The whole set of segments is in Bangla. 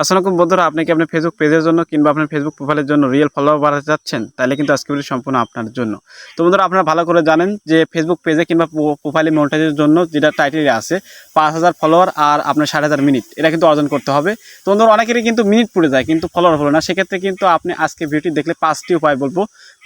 আসসালামু বন্ধুরা, আপনি কি আপনার ফেসবুক পেজের জন্য কিংবা আপনার ফেসবুক প্রোফাইলের জন্য রিয়েল ফলোয়ার বাড়াতে চাচ্ছেন? তাহলে কিন্তু আজকে ভিডিও সম্পূর্ণ আপনার জন্য। তো বন্ধুরা, আপনারা ভালো করে জানেন যে ফেসবুক পেজে কিংবা প্রোফাইলে মনিটাইজের জন্য যেটা টাইটেলে আছে, পাঁচ হাজার ফলোয়ার আর আপনার ষাট হাজার মিনিট এটা কিন্তু অর্জন করতে হবে। তো বন্ধুরা, অনেকেরই কিন্তু মিনিট পড়ে যায়, কিন্তু ফলোয়ার হলো না। সেক্ষেত্রে কিন্তু আপনি আজকে ভিডিওটি দেখলে পাঁচটি উপায় বলব।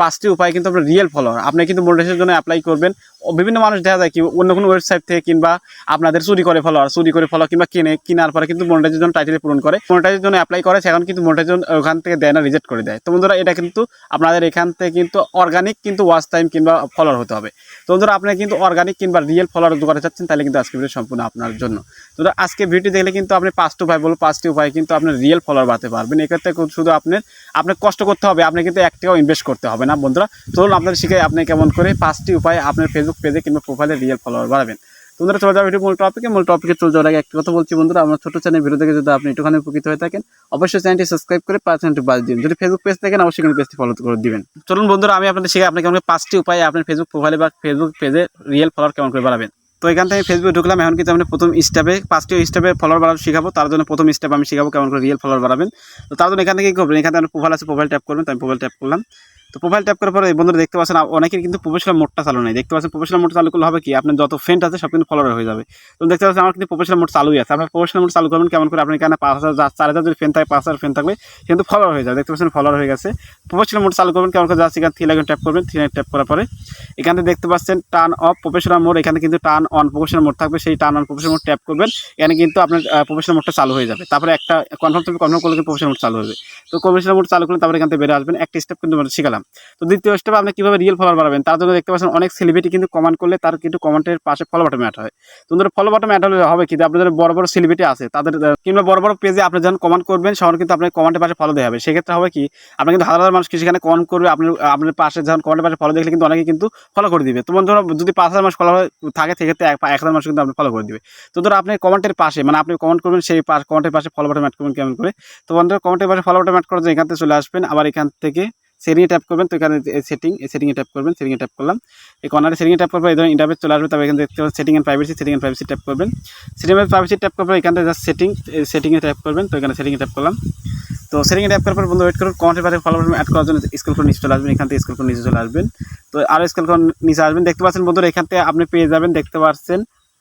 পাঁচটি উপায় কিন্তু আপনার রিয়েল ফলোয়ার আপনি কিন্তু মনিটাইজের জন্য অ্যাপ্লাই করবেন। বিভিন্ন মানুষ দেখা যায় কি অন্য কোনো ওয়েবসাইট থেকে কিংবা আপনাদের চুরি করে ফলোয়ার চুরি করে ফলো কিংবা কিনে, কেনার পরে কিন্তু মনিটাইজের জন্য টাইটেল পূরণ করে। মনিটাইজের জন্য অ্যাপ্লাই করে, সেখন কিন্তু মনিটাইজের ওখান থেকে দেয় না রিজেক্ট করে দেয়। তো বন্ধুরা, এটা কিন্তু আপনাদের এখান থেকে কিন্তু অর্গানিক কিন্তু ওয়াচ টাইম কিংবা ফলোয়ার হতে হবে। তো বন্ধুরা, আপনি কিন্তু অর্গানিক কিংবা রিয়েল ফলোয়ার করতে চাচ্ছেন, তাহলে কিন্তু আজকে ভিডিও সম্পূর্ণ আপনার জন্য। তো আজকে ভিডিও দেখলে কিন্তু আপনি পাঁচটি উপায় বলব পাঁচটি উপায় কিন্তু আপনি রিয়েল ফলোয়ার বাড়াতে পারবেন। এক্ষেত্রে শুধু আপনার আপনার কষ্ট করতে হবে, আপনি কিন্তু এক টাকাও ইনভেস্ট করতে হবে না, বন্ধুরা। চলুন আপনাদের শিখে আপনি কেমন করে পাঁচটি উপায় আপনার ফেসবুক পেজে কিংবা প্রোফাইলে রিয়েল ফলোয়ার বাড়াবেন। তো বন্ধুরা, চলে যাবে ভিডিও মূল টপিকে মূল টপিকে চলে যাওয়ার আগে একটা কথা বলছি বন্ধুরা, আমার ছোটো চ্যানেল ভিডিও থেকে যদি আপনি একটুখানি উপকৃত হয়ে থাকেন, অবশ্যই চ্যানেলটি সাবস্ক্রাইব করে পাঁচ চ্যানেলটি বাজ দিন। যদি ফেসবুক পেজ থাকেন অবশ্যই কিন্তু পেজটি ফলো করে দিবেন। চলুন বন্ধুরা, আমি আপনাদের শিখে আপনাকে আমাকে পাঁচটি উপায় আপনার ফেসবুক প্রোফাইলে বা ফেসবুক পেজে রিয়েল ফলোয়ার কেমন করে বাড়াবেন। তো এখান থেকে ফেসবুক ঢুকলাম, এখন কিন্তু আমি প্রথম স্টেপে পাঁচটি স্টেপে ফলোয়ার বাড়ানো শিখাবো। তার জন্য প্রথম স্টেপ আমি শিখাবো কেমন করে রিয়েল ফলোয়ার বাড়াবেন। তো তার জন্য এখান থেকে কী করবেন? এখানে আপনার প্রোফাইল আছে প্রোফাইল ট্যাপ করবেন। তো আমি প্রোফাইল ট্যাপ করলাম। তো প্রোফাইল ট্যাপ করার পরে বন্ধুরা দেখতে পাচ্ছেন অনেকের কিন্তু প্রফেশনাল মোডটা চালু নেই দেখতে পাচ্ছেন প্রফেশনাল মোড চালু করলে হবে কি আপনার যত ফ্রেন্ড আছে সব কিন্তু ফলোয়ার হয়ে যাবে তো দেখতে পাচ্ছেন আমার কিন্তু প্রফেশনাল মোড চালুই আছে আপনার প্রফেশনাল মোড চালু করবেন কেমন করে আপনি এখানে পাঁচ হাজার চার হাজার যদি ফ্রেন্ড থাকে পাঁচ হাজার ফ্রেন্ড থাকবে কিন্তু ফলোয়ার হয়ে যাবে দেখতে পাচ্ছেন ফলোয়ার হয়ে গেছে প্রফেশনাল মোড চালু করবেন কেমন করে যাচ্ছে এখানে থ্রি লাইকন ট্যাপ করবেন থ্রি লাইন ট্যাপ করার পরে এখানে দেখতে পাচ্ছেন টার্ন অফ প্রফেশনাল মোড এখানে কিন্তু টার্ন অন প্রফেশনাল মোড থাকবে সেই turn on professional mode tap করবেন এখানে কিন্তু আপনার প্রফেশনাল মোডটা চালু হয়ে যাবে তারপরে একটা কনফার্ম তুমি কনফার্ম করলে প্রফেশনাল মোড চালু হবে তো প্রফেশনাল মোড চালু করলে তারপরে এখান থেকে বেড়ে আসবেন একটা স্টেপ কিন্তু শিখালাম তো দ্বিতীয় স্টেপে আপনি কীভাবে রিয়েল ফলোয়ার বাড়াবেন? তার জন্য দেখতে পাচ্ছেন অনেক সেলিব্রিটি কিন্তু কমেন্ট করলে তার কিন্তু কমেন্টের পাশে ফলো বাটন অ্যাড হয়। তো ধরো ফলো বাটন অ্যাড হলে হবে কি? আপনাদের বড় বড় সেলিব্রিটি আছে, তাদের কিংবা বড় বড় পেজে আপনি যখন কমেন্ট করবেন সবার কিন্তু আপনার কমেন্টের পাশে ফলো দেওয়া হবে। সেক্ষেত্রে হবে কি? আপনার কিন্তু হাজার হাজার মানুষ সেখানে কমেন্ট করবে আপনার আপনার পাশে যখন কমেন্টের পাশে ফলো দেখলে কিন্তু অনেকে কিন্তু ফলো করে দিবে। তোমার ধরো যদি পাঁচ হাজার মানুষ ফলো থাকে, সেক্ষেত্রে এক হাজার মানুষ কিন্তু আপনি ফলো করে দিবে। তো ধরো আপনি কমেন্টের পাশে মানে আপনি কমেন্ট করবেন, সেই কমেন্টের পাশে ফলো বাটন অ্যাড করবেন কেমন করে? তো বন্ধুরা কমেন্টের পাশে ফলো বাটন অ্যাড জন্য এখান থেকে চলে আসবেন। আবার এখান থেকে সেটিংয়ে ট্যাপ করবেন, তো এখানে সেটিং সেটিংয়ে ট্যাপ করবেন সেটিংয়ে ট্যাপ করলাম। এই কর্নারে সেটিংয়ে ট্যাপ করবেন ধরনের ইন্টারভেস চলে আসবে, তবে এখানে দেখতে পাবেন setting and privacy setting and privacy tap করবেন। সেটিং অ্যান্ড প্রাইভেসি ট্যাপ করবেন এখান জাস্ট সেটিং সেটিংয়ে ট্যাপ করবেন, তো এখানে সেটিংয়ে ট্যাপ করলাম। তো সেটিংয়ে ট্যাপ করার পর বন্ধু ওয়েট করুন কমেন্টের পাশে ফলো বাটন অ্যাড করার জন্য স্কেল করে নিচে চলে আসবেন, এখান থেকে স্কেল করে নিচে চলে আসবেন। তো আরও স্কেল করে নিচে আসবেন, দেখতে পাচ্ছেন বন্ধুরা, এখান থেকে আপনি পেয়ে যাবেন, দেখতে পাচ্ছেন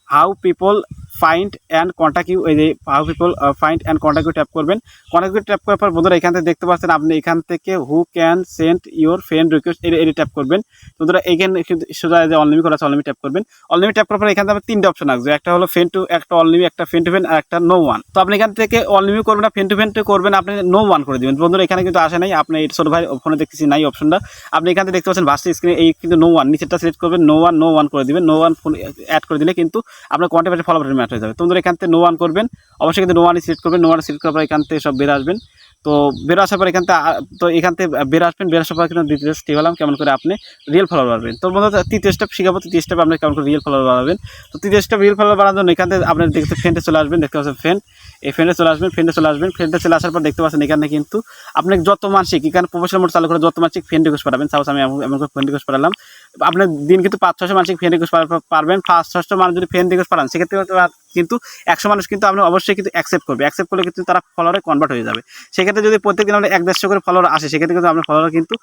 how people find and contact you এই যে how people find and contact you tap করবেন। কন্ট্যাক্ট ইউ ট্যাপ করার পর বন্ধুরা এখান থেকে দেখতে পাচ্ছেন আপনি এখান থেকে who can send your friend request এটি ট্যাপ করবেন। বন্ধুরা এখানে সোজা যে অনলিমি করা আছে অনলিমি ট্যাপ করবেন। অনলিমি ট্যাপ করার পর এখান থেকে তিনটে অপশন আসবে। একটা হলো ফ্রেন্ড টু একটা অনলিমি একটা ফ্রেন্ড টু ফ্রেন্ড আর একটা নো ওয়ান তো আপনি এখান থেকে অনলিমি করবেন না ফ্রেন্ড টু ফ্রেন্ড করবেন, আপনি নো ওয়ান করে দেবেন। বন্ধুরা এখানে কিন্তু আসে নাই, আপনি ছোট ভাই ফোনে দেখতেছি নাই অপশনটা আপনি এখান থেকে দেখতে পাচ্ছেন ভার্সি স্ক্রিনে এই কিন্তু নো ওয়ান নিচেরটা সিলেক্ট করবেন নো ওয়ান নো ওয়ান করে দিবেন নো ওয়ান ফোন অ্যাড করে দিলে কিন্তু আপনার কন্ট্যাক্ট ফলো ম্যাচ হয়ে যাবে তোমাদের এখান থেকে নো ওয়ান করবেন। অবশ্যই কিন্তু নো ওয়ানই সিলেক্ট করবেন। নো ওয়ান সিলেক্ট করার পর এখান থেকে সব বের আসবেন। তো বের আসার পর এখান থেকে তো এখান থেকে বের আসবেন, বের আসার পর কিন্তু দ্বিতীয় স্টেপ হলাম কেমন করে আপনি রিয়েল ফলোয়ার বাড়বেন। তো বন্ধুরা, তৃতীয় স্টেপ শিখাবো, তৃতীয় স্টেপ আপনি কেমন করে রিয়েল ফলোয়ার বাড়াবেন। তো তৃতীয় স্টেপ রিয়েল ফলোয়ার বাড়ানোর জন্য এখান থেকে আপনি দেখতে ফ্রেন্ডে চলে আসবেন, দেখতে পাচ্ছেন ফ্রেন্ড এই ফ্রেন্ডে চলে আসবেন ফ্রেন্ডে চলে আসবেন ফ্রেন্ডে চলে আসার পর দেখতে পাচ্ছেন এখানে কিন্তু আপনি যত মানসিক, এখানে প্রফেশনাল মোড চালু করে যত মানসিক ফ্রেন্ড রিকোয়েস্ট পাঠাবেন সাপোজ আমি এমন এমন করে ফ্রেন্ড রিকোয়েস্ট পাঠালাম। আপনার দিন কিন্তু পাঁচ ছশো মানসিক ফ্রেন্ড রিকোয়েস্ট পারবেন। পাঁচ ছশো মানুষ যদি ফ্রেন্ড রিকোয়েস্ট পাঠান, সেক্ষেত্রে কিন্তু একশো মানুষ কিন্তু আপনি অবশ্যই কিন্তু অ্যাকসেপ্ট করবে। অ্যাকসেপ্ট করলে কিন্তু তারা ফলোয়ারে কনভার্ট হয়ে যাবে। সেক্ষেত্রে যদি প্রত্যেকদিন আপনার এক দেড়শো করে ফলোয়ার আসে, সেক্ষেত্রে কিন্তু আপনার ফলোয়ার কিন্তু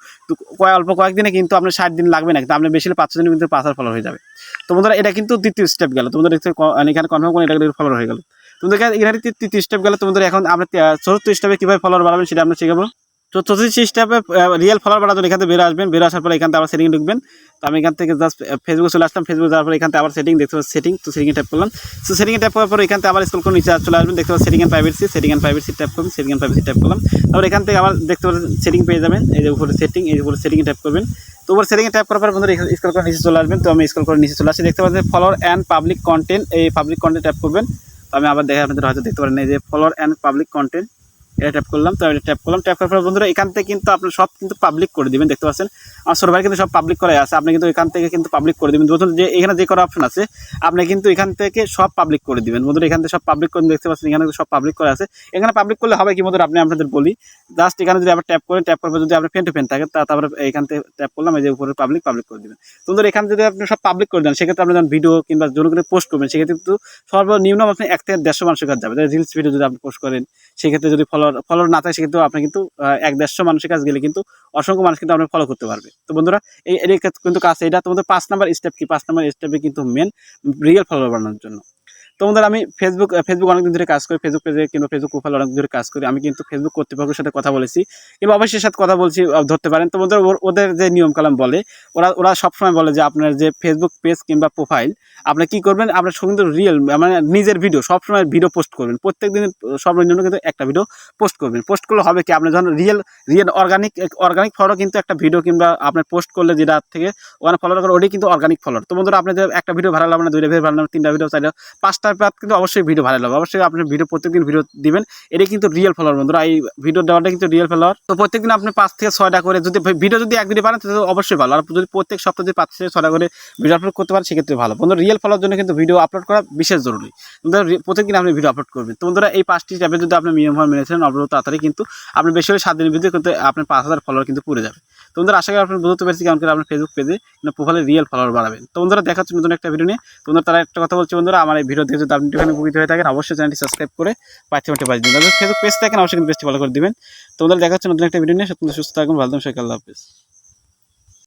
কয় অল্প কয়েকদিনে কিন্তু আপনার ষাট দিন লাগবে না, কিন্তু আপনি বেশি হলে পাঁচ ছয় কিন্তু পাঁচ হাজার ফলোয়ার হয়ে যাবে। তো বন্ধুরা, এটা কিন্তু দ্বিতীয় স্টেপ গেল। তোমাদের দেখতে এখানে কনফার্ম করে এটা ফলোয়ার হয়ে গেল। তোমাদের এখানে তৃতীয় স্টেপ গেলে। তোমাদের এখন আমরা চতুর্থ স্টেপে কীভাবে ফলোয়ার বাড়াবেন সেটা আমরা শিখাবো। তো চতুর্থ স্টেপে রিয়েল ফলোয়ার বাড়ার জন্য এখান থেকে বেরো আসবেন। বেরো আসার পরে এখান থেকে আবার সেটিং ঢুকবেন। তো আমি এখান থেকে জাস্ট ফেসবুক চলে আসলাম। ফেসবুক যাওয়ার পরে এখান থেকে আবার সেটিং দেখতে পাচ্ছি সেটিং তো সেটিংয়ে ট্যাপ করলাম। তো সেটিংয়ে ট্যাপ করার পরে এখান থেকে আবার স্কুল করে নিচে চলে আসবেন। দেখতে পাচ্ছি setting and privacy setting and privacy tap করবেন। সেটিং অ্যান্ড প্রাইভেসি ট্যাপ করলাম। তারপর এখান থেকে আবার দেখতে পাচ্ছেন সেটিং পেয়ে যাবেন। এই যে উপরে সেটিং এই উপরে সেটিংয়ে ট্যাপ করবেন। তো উপরে সেটিংয়ে ট্যাপ করার পর বন্ধুরা স্কুল করে নিচে চলে আসবেন। তো আমি স্কুল করে নিচে চলে আসি দেখতে পাচ্ছেন ফলোয়ার অ্যান্ড পাবলিক কন্টেন্ট এই পাবলিক কন্টেন্ট ট্যাপ করবেন। তো আমি আবার দেখে আপনাদের, হয়তো দেখতে পারেন। এই যে ফলোয়ার অ্যান্ড পাবলিক কন্টেন্ট এটা ট্যাপ করলাম, তো এটা ট্যাপ করলাম ট্যাপ করার পর বন্ধুরা এখান থেকে কিন্তু আপনি সব কিন্তু পাবলিক করে দিবেন, দেখতে পাচ্ছেন? আমার ছোট কিন্তু সব পাবলিক করাই আছে, আপনি কিন্তু এখান থেকে কিন্তু পাবলিক করে দিবেন। বন্ধুরা যে এখানে যে করা অপশন আছে, আপনি কিন্তু এখান থেকে সব পাবলিক করে দিবেন। বন্ধুরা এখান থেকে সব পাবলিক করে দেখতে পাচ্ছেন এখানে সব পাবলিক করা আছে। এখানে পাবলিক করলে হবে কি বন্ধুরা, আপনি আপনাদের বলি জাস্ট এখানে যদি আবার ট্যাপ করেন ট্যাপ করার যদি আপনি ফেন টু ফেন থাকে, তা তারপরে এখান থেকে ট্যাপ করলাম, এই যে উপরে পাবলিক পাবলিক করে দিবেন। বন্ধুরা এখানে যদি আপনি সব পাবলিক করে দেন, সেক্ষেত্রে আপনি যখন ভিডিও কিংবা যখন করে পোস্ট করবেন, সেক্ষেত্রে কিন্তু সর্বনিম্ন আপনি এক থেকে দেড়শো মানুষের কাছে যাবে। রিলস ভিডিও যদি আপনি পোস্ট করেন, সেক্ষেত্রে যদি ফলোয়ার ফলোয়ার না থাকে কিন্তু আপনি কিন্তু এক দেড়শো মানুষের কাছে গেলে কিন্তু অসংখ্য মানুষ কিন্তু আপনি ফলো করতে পারবে। তো বন্ধুরা, এই কিন্তু কাজ, এটা তোমাদের পাঁচ নাম্বার স্টেপ কি? পাঁচ নাম্বার স্টেপে কিন্তু মেন রিয়েল ফলোয়ার বানানোর জন্য। তো বন্ধুরা, আমি ফেসবুক ফেসবুক অনেকদিন ধরে কাজ করি ফেসবুক পেজে কিংবা ফেসবুক প্রোফাইল অনেক ধরে কাজ করি। আমি কিন্তু ফেসবুক কর্তৃপক্ষের সাথে কথা বলেছি কিংবা অবশ্যই সাথে কথা বলছি ধরতে পারেন। তো বন্ধুরা ওদের যে নিয়ম কালাম বলে, ওরা ওরা সবসময় বলে যে আপনার যে ফেসবুক পেজ কিংবা প্রোফাইল আপনি কি করবেন? আপনার সুন্দর রিয়েল মানে নিজের ভিডিও সবসময় ভিডিও পোস্ট করবেন। প্রত্যেক দিন সর্বনিম্ন কিন্তু একটা ভিডিও পোস্ট করবেন। পোস্ট করলে হবে কি? আপনি যখন real real organic organic follow কিন্তু একটা ভিডিও কিংবা আপনার পোস্ট করলে যেটা থেকে ওখানে ফলো করে, ওটাই কিন্তু অর্গানিক ফলোয়ার তো বন্ধুরা, আপনি একটা ভিডিও ভালো লাগবে না, দুইটা ভিডিও ভালো লাগবে তিনটা ভিডিও চাইলে পাঁচটার পর কিন্তু অবশ্যই ভিডিও ভালো লাগবে অবশ্যই আপনি ভিডিও প্রত্যেকদিন ভিডিও দিবেন। এটাই কিন্তু রিয়েল ফলোয়ার বন্ধুরা। এই ভিডিও দেওয়াটা কিন্তু রিয়েল ফলোয়ার তো প্রত্যেকদিন আপনি পাঁচ থেকে ছয়টা করে যদি ভিডিও যদি একদিনে বানান তাহলে অবশ্যই ভালো। আর যদি প্রত্যেক সপ্তাহে পাঁচ থেকে ছয়টা করে ভিডিও আপলোড করতে পারেন, সেক্ষেত্রে ভালো। বন্ধুরা রিয়েল ফলোয়ার জন্য কিন্তু ভিডিও আপলোড করা বিশেষ জরুরি। প্রত্যেকদিন আপনি ভিডিও আপলোড করবেন। তো বন্ধুরা, এই পাঁচটি স্টেপে যদি আপনি ভাবে মেনেছেন, অবরোধ তাড়াতাড়ি কিন্তু আপনি বেশি হলে সাত দিনের ভিতরে কিন্তু আপনার পাঁচ হাজার ফলোয়ার কিন্তু পুড়ে যাবে। তো বন্ধুরা, আশা করি আপনি বুঝতে পেরেছি কেমন করে আপনার ফেসবুক পেজে প্রোফাইলে রিয়েল ফলোয়ার বাড়াবেন। তো বন্ধুরা দেখা হচ্ছে নতুন একটা ভিডিও নিয়ে। তো বন্ধুরা তারা একটা কথা বলছি বন্ধুরা, আমার এই ভিডিও যদি আপনি এখানে উপকৃত হয়ে থাকেন, অবশ্যই চ্যানেলটি সাবস্ক্রাইব করে পাঁচটি মিনিটে বাজিয়ে দিন। ফেসবুক পেজ থাকেন অবশ্যই কিন্তু বেশি ফলো করে দিবেন। তোমাদের দেখা হচ্ছে নতুন একটা ভিডিও নিয়ে। সত্যি সুস্থ থাকুন, ভালো থাকুন সকাল হাফিজ।